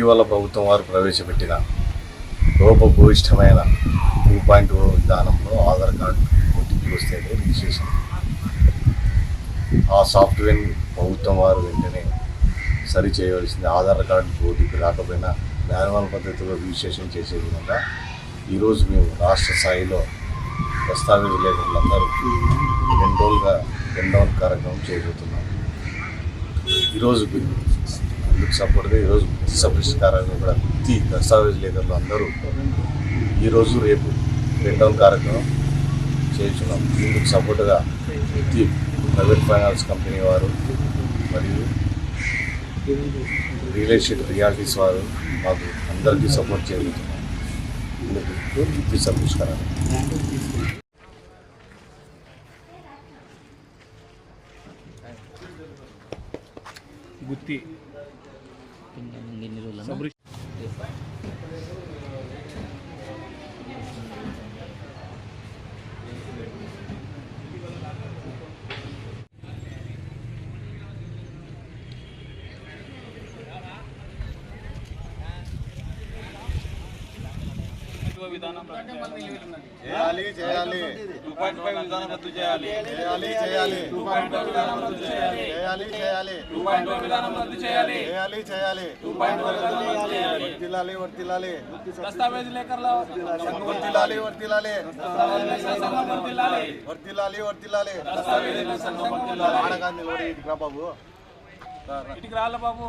ఇటీవల ప్రభుత్వం వారు ప్రవేశపెట్టిన లోపభూయిష్టమైన టూ పాయింట్ ఓ విధానంలో ఆధార్ కార్డు ఓటీపీ వస్తేనే రిజిస్ట్రేషన్. ఆ సాఫ్ట్వేర్ ప్రభుత్వం వారు వెంటనే సరి చేయవలసింది ఆధార్ కార్డు ఓటీపీ రాకపోయినా మాన్యువల్ పద్ధతిలో రిజిస్ట్రేషన్ చేసే విధంగా ఈరోజు మేము రాష్ట్ర స్థాయిలో దస్తావేజు లేఖలందరూ రెండు రోజులుగా డౌన్ కార్యక్రమం చేయబోతున్నాం. ఈరోజు అందుకు సపోర్ట్గా ఈరోజు సబ్మిషన్ కూడా ప్రతి దస్తావేజ్ లేఖలు అందరూ ఈరోజు రేపు డౌన్ కార్యక్రమం చేయించున్నాం దీనికి సపోర్ట్గా ప్రతి ప్రైవేట్ ఫైనాన్స్ కంపెనీ వారు మరియు రియల్ ఎస్టేట్ రియాలిటీస్ వారు మాకు అందరికీ సపోర్ట్ చేయగలుగుతున్నాం ఇందుకు Tingnan ang ginilo lang. Ah. Sabri. Sabari విధానం చేయాలి చేయాలి. టూ పాయింట్ ఫైవ్ విధానం రద్దు చేయాలి. చేయాలి చేయాలి. టూ పాయింట్ ఫైవ్ విధానం రద్దు చేయాలి. చేయాలి చేయాలి. టూ పాయింట్ ఫైవ్ విధానం రద్దు చేయాలి. చేయాలి చేయాలి. టూ పాయింట్ ఫైవ్ విధానం రద్దు చేయాలి. వర్తిల్లాలి వర్తిల్లాలి దస్తావేజ్ లేఖర్ల వర్తిల్లాలి వర్తిల్లాలి. వర్తిల్లాలి వర్తిల్లాలి దస్తావేజీల సంఘం వర్ధిల్లాలి. ఆడగా నిలబడి ఇటుకు రా బాబు. ఇటుకి రాళ్ళ బాబు.